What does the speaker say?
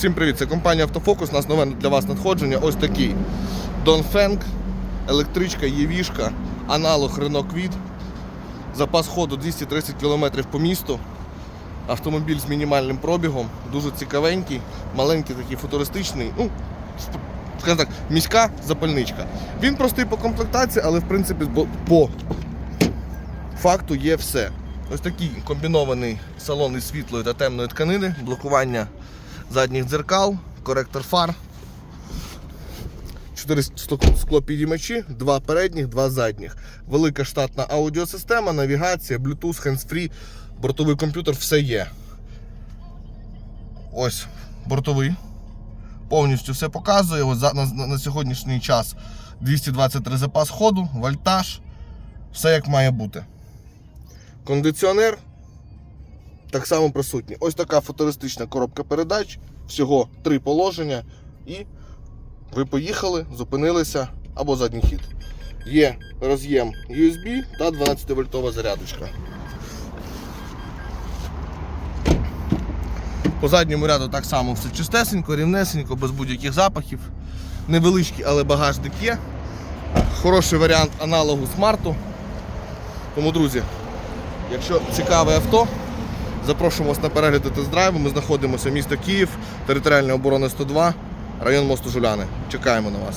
Всім привіт! Це компанія Автофокус. У нас нове для вас надходження. Ось такий Донфенг, електричка, євішка, аналог Renault Kwid. Запас ходу 230 км по місту. Автомобіль з мінімальним пробігом, дуже цікавенький, маленький такий футуристичний. Ну, скажімо так, міська запальничка. Він простий по комплектації, але в принципі по факту є все. Ось такий комбінований салон із світлої та темної тканини, блокування задніх дзеркал, коректор фар, 4 склопідіймачі, два передніх, два задніх. Велика штатна аудіосистема, навігація, Bluetooth, hands-free, бортовий комп'ютер, все є. Ось бортовий. Повністю все показує. Ось на, на, на сьогоднішній час 223 запас ходу, вольтаж, все як має бути. Кондиціонер так само присутні. Ось така футуристична коробка передач, всього три положення, і ви поїхали, зупинилися або задній хід. Є роз'єм USB та 12 вольтова зарядочка. По задньому ряду так само все чистесенько, рівнесенько, без будь-яких запахів. Невеличкий, але багажник є. Хороший варіант аналогу смарту. Тому, друзі, якщо цікаве авто, Запрошуємо вас на перегляд тест-драйву. Ми знаходимося місто Київ, територіальна оборона 102, район мосту Жуляни. Чекаємо на вас.